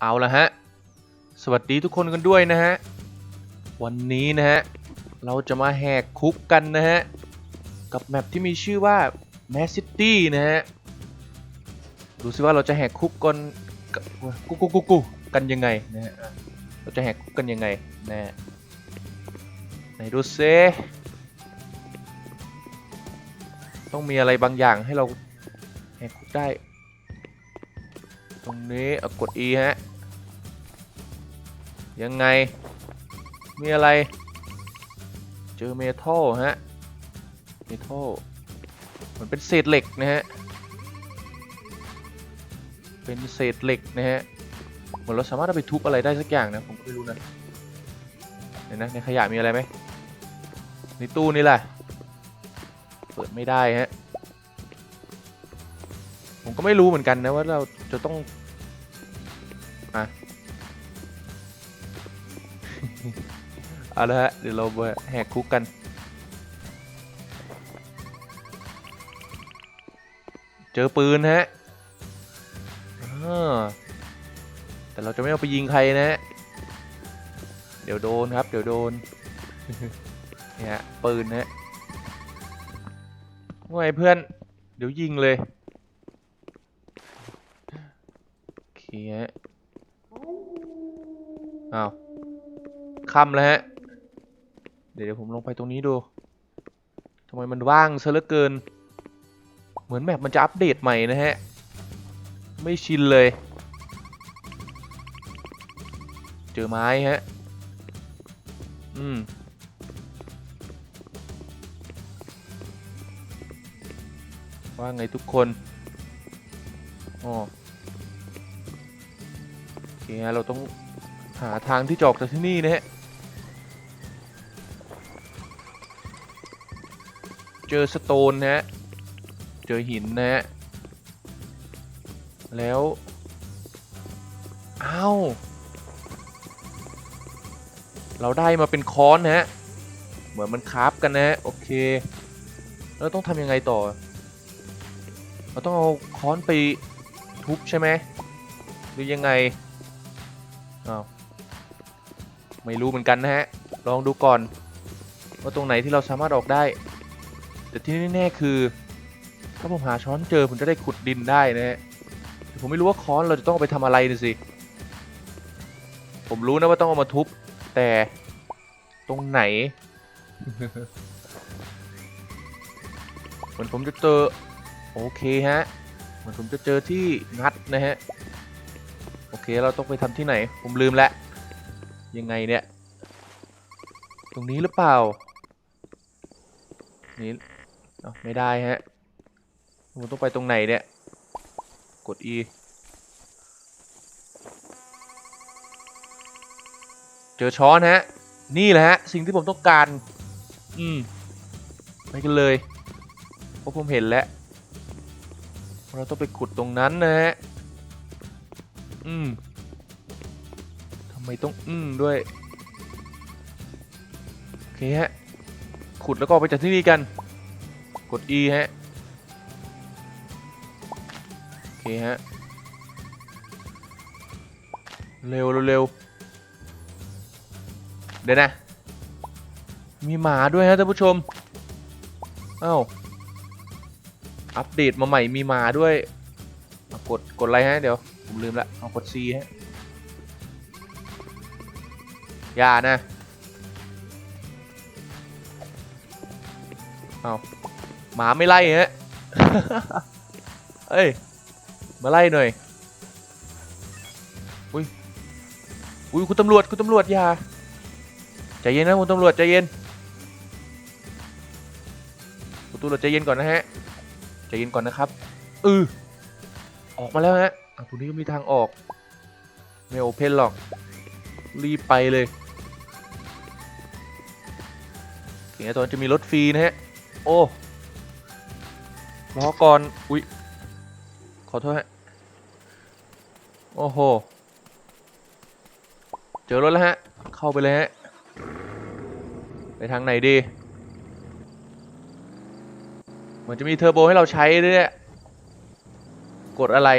เอาละฮะ สวัสดีทุกคนกันด้วยนะฮะ วันนี้นะฮะ เราจะมาแหกคุกกันนะฮะ กับแมปที่มีชื่อว่า Mass City นะฮะ ดูซิว่าเราจะแหกคุกกันกับกุกกุกกุกกุกันยังไงนะฮะ เราจะแหกคุกกันยังไงนะฮะ ไหนดูซิต้องมีอะไรบางอย่างให้เราแหกคุกได้ ตรงนี้กด E ฮะ ยังไง มีอะไร เจอเมทัลฮะ เมทัล มันเป็นเศษเหล็กนะฮะ เป็นเศษเหล็กนะฮะ เหมือนเราสามารถเอาไปทุบอะไรได้สักอย่างนะ ผมก็ไม่รู้นะเดี๋ยวนะในขยะมีอะไรไหมในตู้นี่แหละ เปิดไม่ได้ฮะ ผมก็ไม่รู้เหมือนกันนะว่าเราจะต้องอะ เอาละฮะ เดี๋ยวเราไปแหกคุกกัน เจอปืนฮะแต่เราจะไม่เอาไปยิงใครนะฮะเดี๋ยวโดนครับ เดี๋ยวโดนเนี่ยปืนฮะว่าไงเพื่อน เดี๋ยวยิงเลยโอเคฮะอ้าวค่ำแล้วฮะ เดี๋ยวผมลงไปตรงนี้ดูทำไมมันว่างซะเหลือเกิน เหมือนแมปมันจะอัปเดตใหม่นะฮะ ไม่ชินเลย เจอไม้ฮะ อืม ว่าไงทุกคนอ๋อโอเคฮะเราต้องหาทางที่จะออกจากที่นี่นะฮะ เจอสโตนนะฮะ เจอหินนะฮะ แล้วอ้าวเราได้มาเป็นค้อนนะฮะ เหมือนมันคราฟกันนะฮะ โอเค แล้วต้องทำยังไงต่อ เราต้องเอาค้อนไปทุบใช่ไหมหรือยังไงอ้าวไม่รู้เหมือนกันนะฮะ ลองดูก่อน ว่าตรงไหนที่เราสามารถออกได้ แต่ที่แน่ๆคือ ถ้าผมหาช้อนเจอผมจะได้ขุดดินได้นะฮะแต่ผมไม่รู้ว่าค้อนเราจะต้องเอาไปทำอะไรนะสิ ผมรู้นะว่าต้องเอามาทุบ แต่ตรงไหนเหมือนผมจะเจอ โอเคฮะเหมือนผมจะเจอที่งัดนะฮะ โอเคเราต้องไปทำที่ไหน ผมลืมแล้วยังไงเนี่ย ตรงนี้หรือเปล่า นี่ เอ้าไม่ได้ฮะผมต้องไปตรงไหนเนี่ย กด E เจอช้อนฮะ นี่แหละฮะ สิ่งที่ผมต้องการ อืม ไปกันเลย เพราะผมเห็นแล้ว เราต้องไปขุดตรงนั้นนะฮะ อืมทำไมต้องอืมด้วย โอเคฮะ ขุดแล้วก็ออกไปจากที่นี่กัน กด E ฮะ โอเคฮะ เร็วเร็วเดี๋ยวนะ มีหมาด้วยฮะท่านผู้ชมเอ้าอัปเดตมาใหม่มีหมาด้วยเอากด กดอะไรฮะ เดี๋ยว ผมลืมละเอากด C ฮะ อย่านะ เอา หมาไม่ไล่ฮะเอ้ย มาไล่หน่อย อุ้ย อุ้ยคุณตำรวจคุณตำรวจอย่า ใจเย็นนะคุณตำรวจใจเย็น คุณตำรวจใจเย็นก่อนนะฮะ ใจเย็นก่อนนะครับเออออกมาแล้วฮะตรงนี้ก็มีทางออก ไม่โอเพนหรอก รีบไปเลยโอเคตอนจะมีรถฟรีนะฮะ โอ้ รอก่อน อุ๊ย ขอโทษฮะ โอ้โห เจอรถแล้วฮะ เข้าไปเลยฮะ ไปทางไหนดี เหมือนจะมีเทอร์โบให้เราใช้ด้วยกดอะไร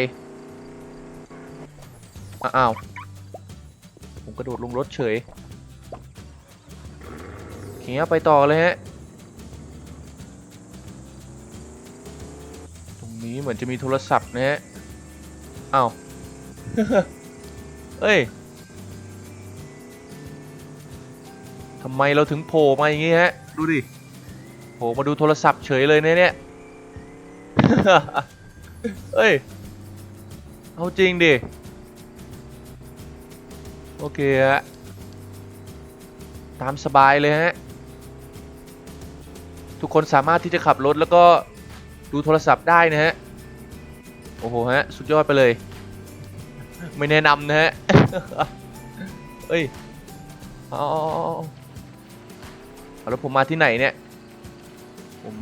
อ้าว ผมกระโดดลงรถเฉยเคครับไปต่อเลยฮะ มือนจะมีโทรศัพท์นะฮะอ้าวเอ้ยทำไมเราถึงโผล่มาอย่างงี้ฮะ ดูดิโผล่มาดูโทรศัพท์เฉยเลยเนี่ยเนี่ยเอ้ย เอาจริงดิ โอเคฮะ ตามสบายเลยฮะ ทุกคนสามารถที่จะขับรถแล้วก็ดูโทรศัพท์ได้นะฮะ โอ้โหฮะ สุดยอดไปเลย ไม่แนะนำนะฮะ เอ้ยเอาเอแล้วผมมาที่ไหนเนี่ย ผม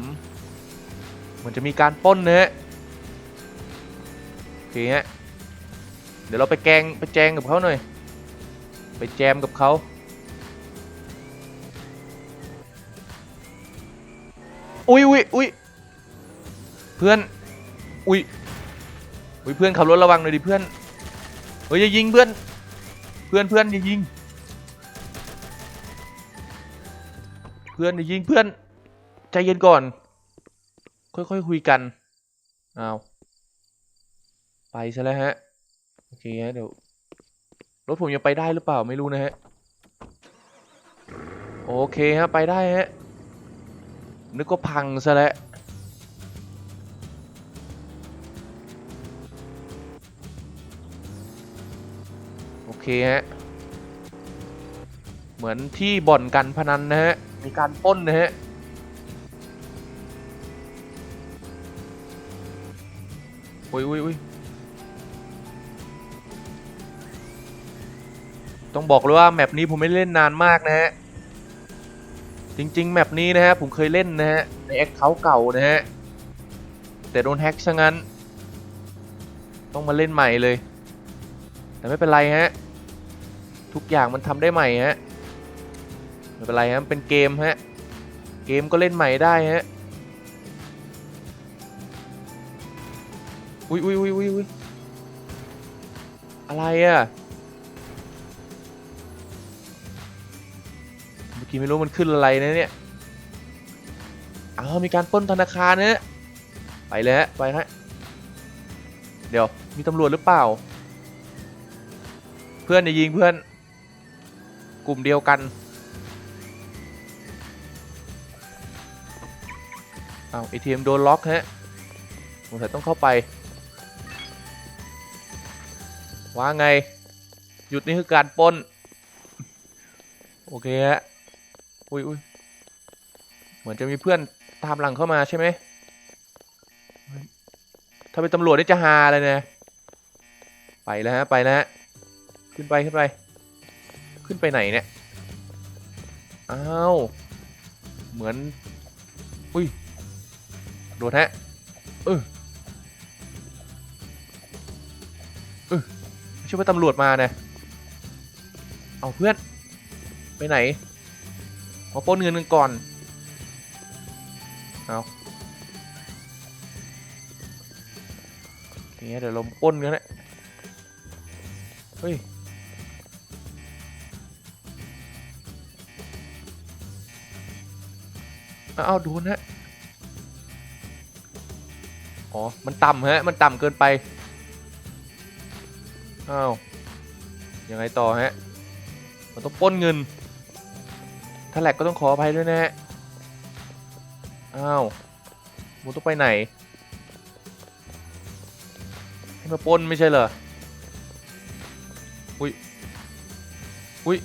มันจะมีการป้นนะฮะโอเคฮะ เดี๋ยวเราไปแกงไปแจงกับเขาหน่อย ไปแจมกับเขาอุ้ยอุ้ยอุ้ยเพื่อน อุ้ย อุ้ยเพื่อนขับรถระวังหน่อยดิเพื่อนเฮ้ยอย่ายิงเพื่อน เพื่อนเพื่อนอย่ายิง เพื่อนอย่ายิงเพื่อนใจเย็นก่อน ค่อยๆคุยกันอ้าวไปซะแล้วฮะโอเคฮะเดี๋ยวรถผมยังไปได้หรือเปล่าไม่รู้นะฮะโอเคฮะไปได้ฮะนึกว่าพังซะแล้ว เคฮะ เหมือนที่บ่อนกันพนันนะฮะ มีการป้นนะฮะ อุ้ยอุ้ยอุ้ยต้องบอกเลยว่าแมปนี้ผมไม่เล่นนานมากนะฮะ จริง ๆ แมปนี้นะฮะ ผมเคยเล่นนะฮะ ในแอคเคาท์เก่านะฮะ แต่โดนแฮ็กซะงั้น ต้องมาเล่นใหม่เลย แต่ไม่เป็นไรฮะ ทุกอย่างมันทำได้ใหม่ฮะไม่เป็นไรฮะเป็นเกมฮะเกมก็เล่นใหม่ได้ฮะอุ้ยอุ้ยอุ้ยอุ้ยอุ้ยอะไรอะเมื่อกี้ไม่รู้มันขึ้นอะไรนะเนี่ยอ้าวมีการป้นธนาคารนะฮะไปเลยฮะไปฮะเดี๋ยวมีตำรวจหรือเปล่า เพื่อนอย่ายิงเพื่อน กลุ่มเดียวกันอ้าว ATM โดนล็อกฮะสงสัยต้องเข้าไป ว่าไง หยุดนี่คือการปนโอเคฮะ อุ้ยอุ้ยเหมือนจะมีเพื่อนตามหลังเข้ามาใช่ไหม ถ้าเป็นตำรวจนี่จะฮาเลยนะ ไปแล้วฮะ ไปแล้วฮะขึ้นไป ขึ้นไป ขึ้นไปไหนเนี่ย อ้าว เหมือน อุ้ย โดดฮะเออเออไม่ใช่ว่าตำรวจมานะ เอาเพื่อน ไปไหนมาป้นเงินกันก่อน เอาโอเคเดี๋ยวเราป้นกันนะเฮ้ย อ้าวโดนฮะ อ๋อ มันต่ำฮะ มันต่ำเกินไป อ้าว ยังไงต่อฮะ มันต้องป้นเงิน ถ้าแหลกก็ต้องขออภัยด้วยนะฮะ อ้าวมันต้องไปไหน ให้มาป้นไม่ใช่เหรอ อุ้ย อุ้ย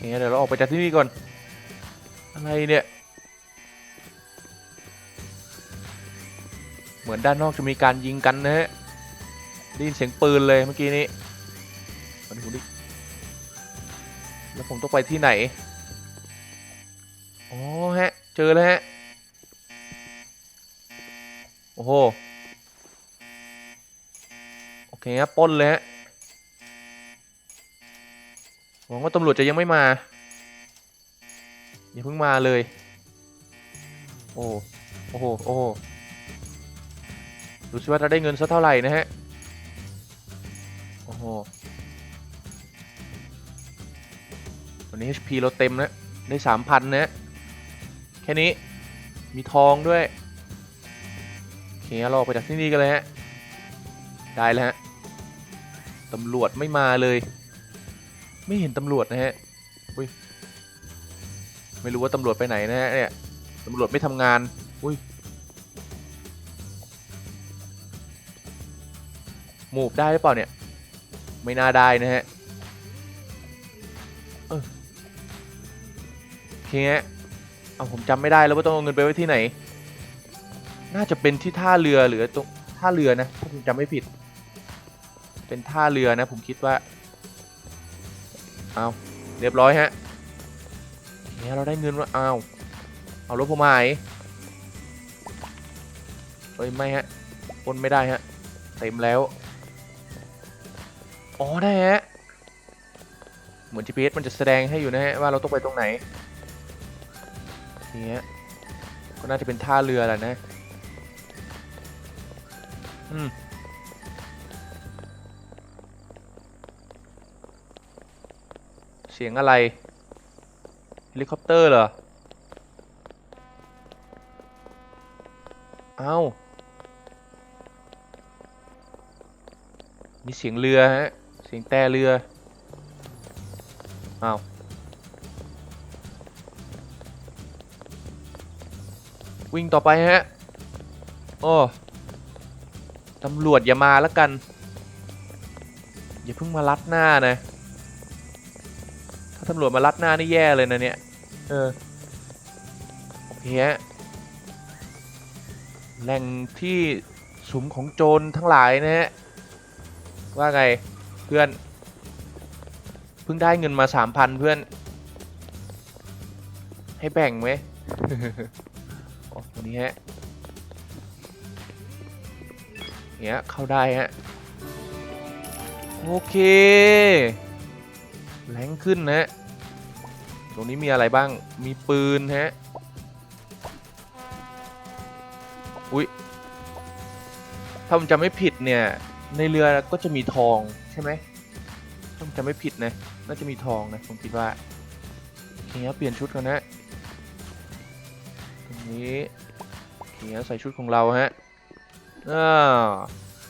เคเดี๋ยวเราออกไปจากที่นี่ก่อน อะไรเนี่ย เหมือนด้านนอกจะมีการยิงกันนะฮะ ได้ยินเสียงปืนเลยเมื่อกี้นี้มาดูดิแล้วผมต้องไปที่ไหน อ๋อฮะ เจอแล้วฮะ โอ้โห โอเคครับปล้นเลยฮะ งว่าตำรวจจะยังไม่มา อย่าเพิ่งมาเลย โอ้โอ้โหโอ้โหดูสิว่าจะได้เงินสักเท่าไหร่นะฮะ โอ้โห วันนี้ HP เราเต็มนะ ได้สามพันนะ แค่นี้ มีทองด้วยโอเคเราออกไปจากที่นี่กันเลยฮะ ได้แล้วฮะ ตำรวจไม่มาเลย ไม่เห็นตำรวจนะฮะอุ้ยไม่รู้ว่าตำรวจไปไหนนะฮะเนี่ยตำรวจไม่ทำงานอุ้ยมูฟได้หรือเปล่าเนี่ย ไม่น่าได้นะฮะเออโอเคฮะเอาผมจำไม่ได้แล้วว่าต้องเอาเงินไปไว้ที่ไหน น่าจะเป็นที่ท่าเรือหรือตรงท่าเรือนะถ้าผมจำไม่ผิด เป็นท่าเรือนะผมคิดว่า เอาเรียบร้อยฮะเนี่ยเราได้เงินว่าเอาเอารถผมหายเฮ้ยไม่ฮะปนไม่ได้ฮะเต็มแล้วอ๋อได้ฮะเหมือน GPS มันจะแสดงให้อยู่นะฮะว่าเราต้องไปตรงไหนนี่ฮะก็น่าจะเป็นท่าเรือแหละนะอืม สียงอะไรเฮลิคอปเตอร์เหรอ เอ้า มีเสียงเรือฮะ เสียงแต่เรือ เอ้าวิ่งต่อไปฮะ โอ้ ตำรวจอย่ามาแล้วกัน อย่าเพิ่งมาลัดหน้านะ ตำรวจมาลัดหน้านี่แย่เลยนะเนี่ย เออโอเคฮะแหล่งที่สุมของโจรทั้งหลายนะฮะ ว่าไงเพื่อน เพิ่งได้เงินมาสามพันเพื่อน ให้แบ่งไหมอ๋อตัวนี้ฮะเนี้ยเข้าได้ฮะ โอเค แรงขึ้นนะฮะ ตรงนี้มีอะไรบ้าง มีปืนฮะ อุ๊ย ถ้าผมจำไม่ผิดเนี่ย ในเรือก็จะมีทองใช่ไหมถ้าผมจำไม่ผิดนะ น่าจะมีทองนะผมคิดว่าเคครับเปลี่ยนชุดกันนะ ตรงนี้เคครับใส่ชุดของเราฮะอ่า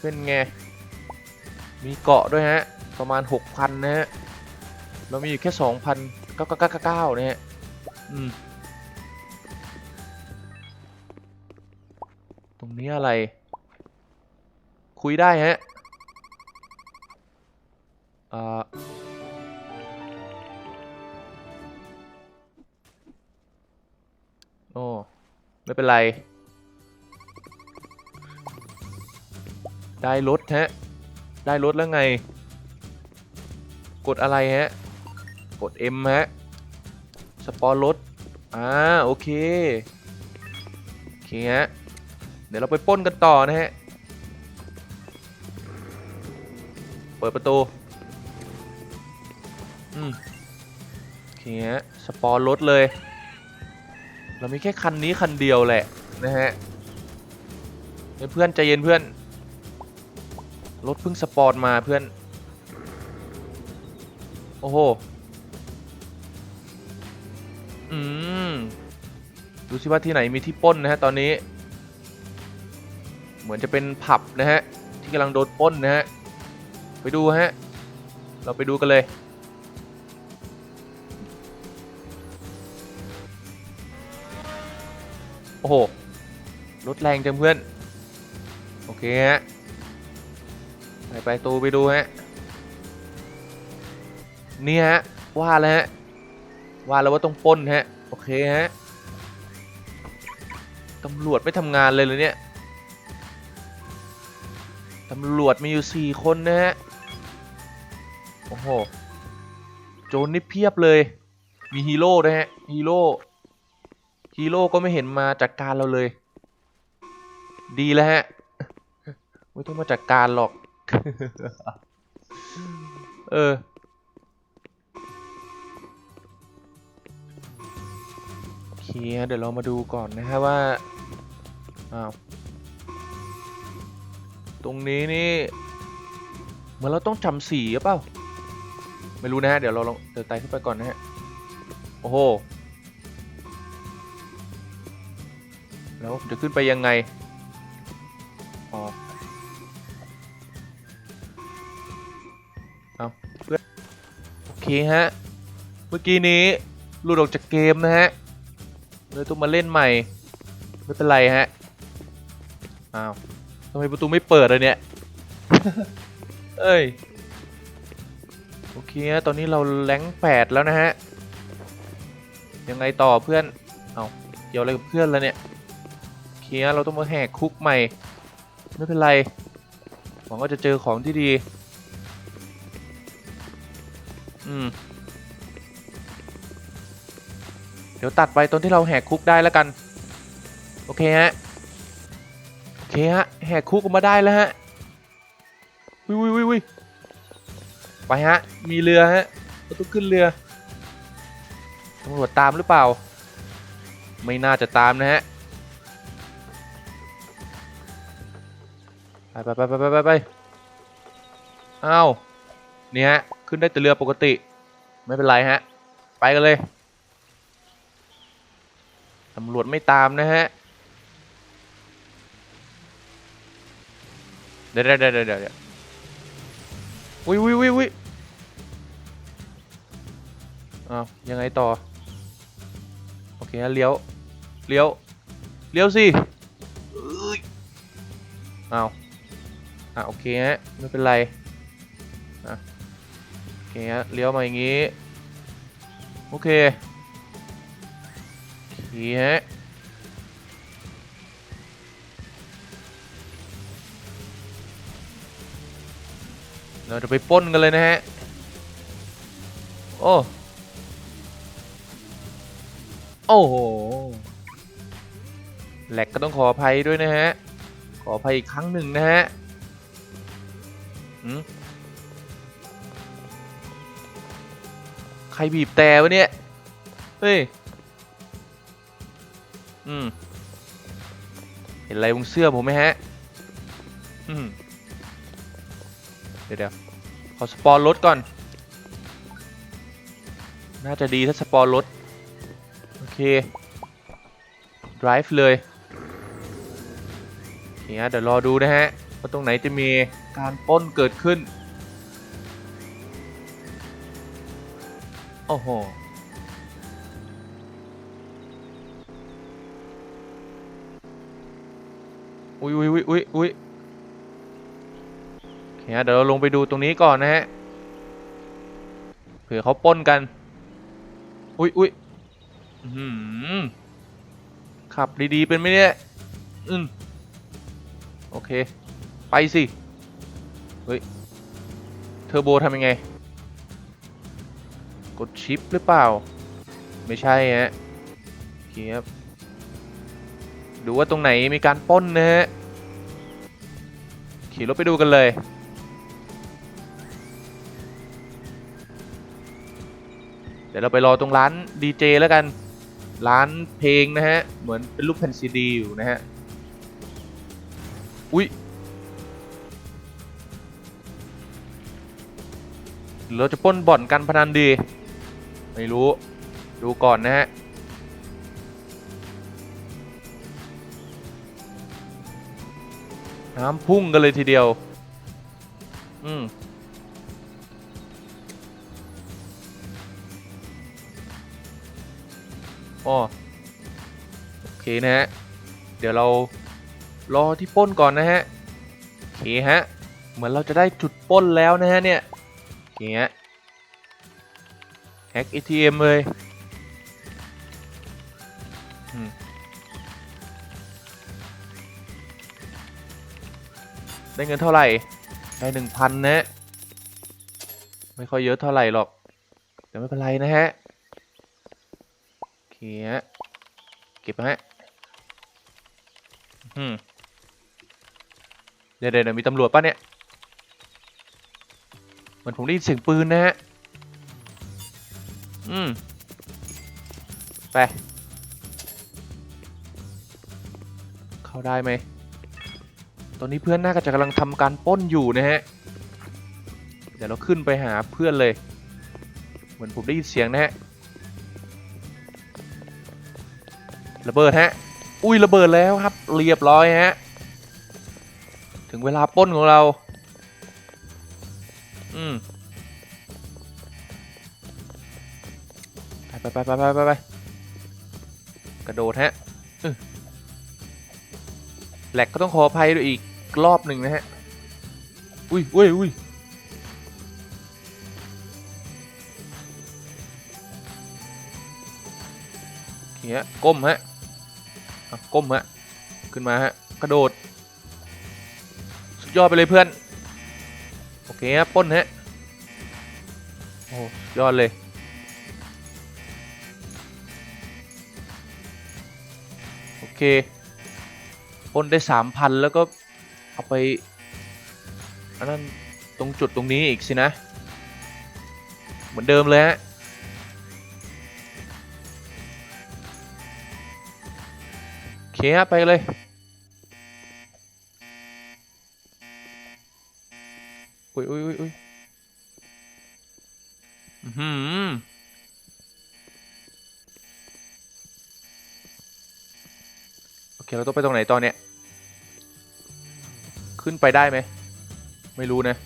เป็นไง มีเกาะด้วยฮะ ประมาณ 6,000 นะฮะ เรามีอยู่แค่ 2,999นะฮะอืมตรงนี้อะไร คุยได้ฮะอ่าโอ้ไม่เป็นไร ได้รถฮะ ได้รถแล้วไง กดอะไรฮะ กด M ฮะ สปอร์รถ อ่า โอเค โอเคฮะ เดี๋ยวเราไปป้นกันต่อนะฮะ เปิดประตู อืมโอเคฮะ สปอร์รถเลย เรามีแค่คันนี้คันเดียวแหละนะฮะเฮ้ยเพื่อนใจเย็นเพื่อน รถเพิ่งสปอร์ตมาเพื่อน โอ้โห อืมดูสิว่าที่ไหนมีที่ป้นนะฮะตอนนี้ เหมือนจะเป็นผับนะฮะที่กำลังโดนป้นนะฮะไปดูฮะเราไปดูกันเลยโอ้โหรถแรงจังเพื่อน โอเคฮะ ไปไปตูไปดูฮะ นี่ฮะ ว่าแล้วฮะ ว่าแล้วว่าต้องป้นฮะ โอเคฮะตำรวจไม่ทำงานเลยเลยเนี่ยตำรวจมีอยู่4คนนะฮะ โอ้โห โจรนี่เพียบเลย มีฮีโร่ด้วยฮะ ฮีโร่ ฮีโร่ก็ไม่เห็นมาจัดการเราเลย ดีแล้วฮะ ไม่ต้องมาจัดการหรอก เออ เคเดี๋ยวเรามาดูก่อนนะฮะว่าอ้าวตรงนี้นี่เหมือนเราต้องจำสีหรือเปล่าไม่รู้นะฮะเดี๋ยวเราลองเดินไต่ขึ้นไปก่อนนะฮะโอ้โหแล้วจะขึ้นไปยังไงอ๋อเอาเพื่อนโอเคฮะ เมื่อกี้นี้หลุดออกจากเกมนะฮะ เลยต้องมาเล่นใหม่ ไม่เป็นไรฮะ อ้าวทำไมประตูไม่เปิดเลยเนี่ย เอ้ย โอเคฮะตอนนี้เราแรงแปดแล้วนะฮะ ยังไงต่อเพื่อน เอาเกี่ยวอะไรกับเพื่อนแล้วเนี่ยโอเคฮะเราต้องมาแหกคุกใหม่ ไม่เป็นไร หวังว่าจะเจอของที่ดี อืม เดี๋ยวตัดไปตอนที่เราแหกคุกได้แล้วกัน โอเคฮะ โอเคฮะ แหกคุกออกมาได้แล้วฮะ วิววิววิวไปฮะ มีเรือฮะเราต้องขึ้นเรือตำรวจตามหรือเปล่า ไม่น่าจะตามนะฮะ ไปไปไปไปไปไปไปอ้าวนี่ฮะขึ้นได้แต่เรือปกติ ไม่เป็นไรฮะ ไปกันเลย ตำรวจไม่ตามนะฮะ เดี๋ยวเดี๋ยวเดี๋ยวเดี๋ยววิววิววิวิอ้าวยังไงต่อ โอเคฮะเลี้ยว เลี้ยว เลี้ยวสิเอ้ยอ้าวอะโอเคฮะไม่เป็นไรอะโอเคฮะเลี้ยวมาอย่างงี้ โอเค โอเคฮะเราจะไปป้นกันเลยนะฮะ โอ้ โอ้โหแหลกก็ต้องขออภัยด้วยนะฮะ ขออภัยอีกครั้งหนึ่งนะฮะใครบีบแต่วะเนี่ย เฮ้ย อืม เห็นอะไรบนเสื้อผมไหมฮะ อืม เดี๋ยวเดี๋ยวขอสปอนรถก่อน น่าจะดีถ้าสปอนรถ โอเค drive เลยโอเคฮะเดี๋ยวรอดูนะฮะ ว่าตรงไหนจะมีการปล้นเกิดขึ้น โอ้โห ยอุ้ยอุ้ยอุ้ยอุ้ยโอเคเดี๋ยวเราลงไปดูตรงนี้ก่อนนะฮะเผื่อเขาป้นกัน อุ้ยอุ้ยหือขับดีๆเป็นไหมเนี่ยอืมโอเค ไปสิ เฮ้ย เทอร์โบทำยังไง กดชิปหรือเปล่า ไม่ใช่ฮะโอเคครับดูว่าตรงไหนมีการป้นนะฮะ ขี่รถไปดูกันเลย เดี๋ยวเราไปรอตรงร้านดีเจแล้วกัน ร้านเพลงนะฮะ เหมือนเป็นรูปแผ่นซีดีอยู่นะฮะ อุ๊ยเราจะป้นบ่อนกันพนันดี ไม่รู้ ดูก่อนนะฮะ น้ำพุ่งกันเลยทีเดียว อืมอ๋อโอเคนะฮะ เดี๋ยวเรารอที่ป้นก่อนนะฮะ โอเคฮะ เหมือนเราจะได้จุดป้นแล้วนะฮะเนี่ย โอเคฮะแฮก ATM เลย ได้เงินเท่าไหร่ ได้หนึ่งพันนะ ไม่ค่อยเยอะเท่าไหร่หรอก แต่ไม่เป็นไรนะฮะโอเคฮะ เก็บนะฮะอืมเดี๋ยวเดี๋ยวเดี๋ยวมีตำรวจป่ะเนี่ย เหมือนผมได้ยินเสียงปืนนะฮะ อืม ไป เข้าได้ไหม ตอนนี้เพื่อนน่าจะกำลังทำการป้นอยู่นะฮะ เดี๋ยวเราขึ้นไปหาเพื่อนเลย เหมือนผมได้ยินเสียงนะฮะ ระเบิดฮะ อุ้ยระเบิดแล้วครับ เรียบร้อยฮะ ถึงเวลาป้นของเรา อืมไปไปไปไปไปไปกระโดดฮะแหลกก็ต้องขออภัยด้วยอีก รอบหนึ่งนะฮะ อุ้ยอุ้ยอุ้ยโอเคฮะก้มฮะก้มฮะ ขึ้นมาฮะ กระโดด สุดยอดไปเลยเพื่อน โอเคฮะป้นฮะ โอ้ยอดเลยโอเคป้นได้สามพันแล้วก็ เอาไปอันนั้นตรงจุดตรงนี้อีกสินะ เหมือนเดิมเลยฮะโอเคฮะไปเลยอุ้ยอุ้ยอุ้ยอุ้ยอื้อหือโอเค เราต้องไปตรงไหนตอนเนี้ย ขึ้นไปได้ไหม ไม่รู้นะ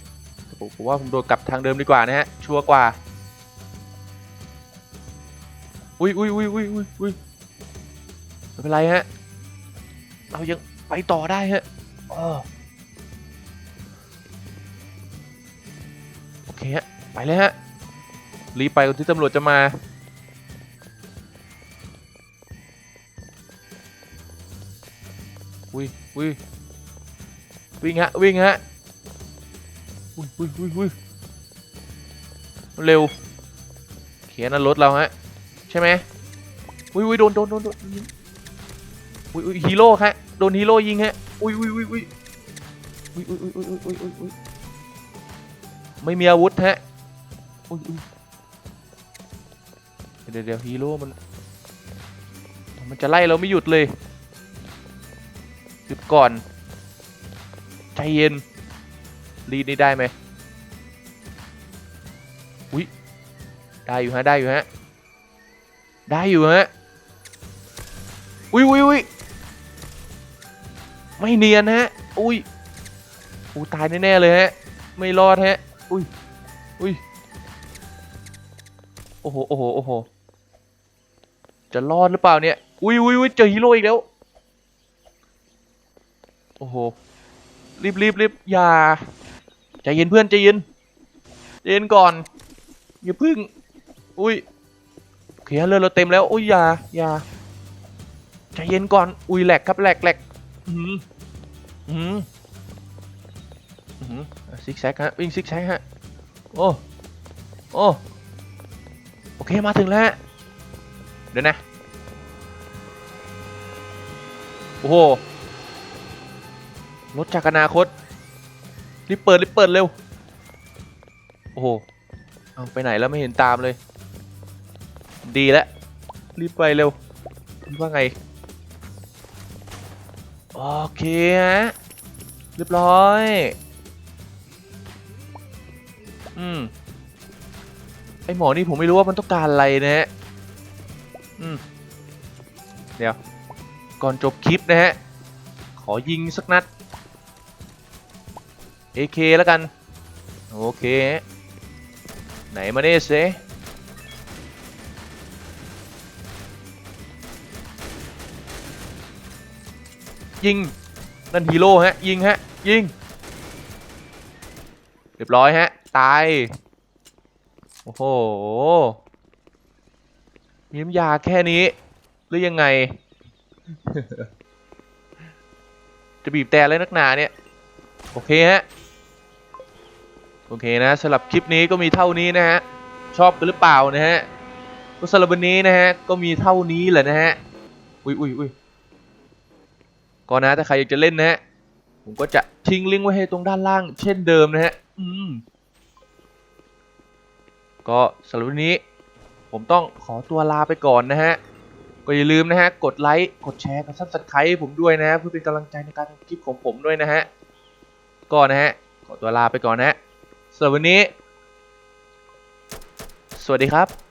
แต่ผมผมว่าผมโดดกลับทางเดิมดีกว่านะฮะ ชัวร์กว่า อุ้ยอุ้ยอุ้ยอุ้ยอุ้ยอุ้ยไม่เป็นไรฮะ เรายังไปต่อได้ฮะโอเคฮะ ไปเลยฮะ รีไปก่อนที่ตำรวจจะมาอุ้ยอุ้ย วิ่งฮะวิ่งฮะอุ้ยอุ้ยอุ้ยอุ้ยเร็วเขียนนั่นรถเราฮะใช่ไหมอุ้ยอุ้ยโดนโดนโดนโดนยิงอุ้ยอุ้ยฮีโร่ฮะโดนฮีโร่ยิงฮะอุ้ยอุ้ยอุ้ยอุ้ยอุ้ยอุ้ยอุ้ยอุ้ยอุ้ยอุ้ยอุ้ยไม่มีอาวุธฮะอุ้ยอุ้ยเดี๋ยวเดี๋ยวฮีโร่มันมันจะไล่เราไม่หยุดเลยหยุดก่อนใจ เย็น รีดนี่ได้ไหมอุ้ยได้อยู่ฮะ ได้อยู่ฮะ ได้อยู่ฮะ อุ้ยอุ้ยอุ้ยไม่เนียนฮะ อุ้ยอูตายแน่ ๆ เลยฮะ ไม่รอดฮะ อุ้ย อุ้ย โอ้โห โอ้โห โอ้โห จะรอดหรือเปล่าเนี่ย อุ้ยอุ้ยอุ้ยเจอฮีโร่อีกแล้ว โอ้โห รีบรีบรีบอย่าใจเย็นเพื่อนใจเย็นใจเย็นก่อนอย่าพึ่ง อุ้ยโอเคเลือดเราเต็มแล้วอุ้ยอย่าอย่าใจเย็นก่อนอุ้ยแหลกครับแหลกแหลกอืมอืมอืมซิกแซกฮะวิ่งซิกแซกฮะโอ้โอ้โอเคมาถึงแล้วเดี๋ยวนะโอ้โห รถจากอนาคตรีบเปิดรีบเปิดเร็ว โอ้โหเอาไปไหนแล้วไม่เห็นตามเลย ดีแล้วรีบไปเร็วคิดว่าไง โอเคฮะเรียบร้อย อืม ไอหมอนี่ผมไม่รู้ว่ามันต้องการอะไรนะฮะ อืม เดี๋ยว ก่อนจบคลิปนะฮะ ขอยิงสักนัด AK แล้วกัน โอเค ไหนมาเน่เซยิง นั่นฮีโร่ฮะ ยิงฮะ ยิง เรียบร้อยฮะ ตาย โอ้โห มีน้ำยาแค่นี้ หรือยังไง จะบีบแต่อะไรนักหนาเนี่ย โอเคฮะโอเคนะสำหรับคลิปนี้ก็มีเท่านี้นะฮะ ชอบกันหรือเปล่านะฮะก็สำหรับวันนี้นะฮะ ก็มีเท่านี้แหละนะฮะ อุ้ยอุ้ยอุ้ยก็นะถ้าใครอยากจะเล่นนะฮะ ผมก็จะทิ้งลิงก์ไว้ให้ตรงด้านล่าง เช่นเดิมนะฮะ อืม ก็สำหรับวันนี้ ผมต้องขอตัวลาไปก่อนนะฮะ ก็อย่าลืมนะฮะ กดไลค์ กดแชร์ กดซับสไครต์ผมด้วยนะฮะเพื่อเป็นกำลังใจในการทำคลิปของผมด้วยนะฮะก่อนนะฮะ ขอตัวลาไปก่อนนะฮะ สำหรับวันนี้ สวัสดีครับ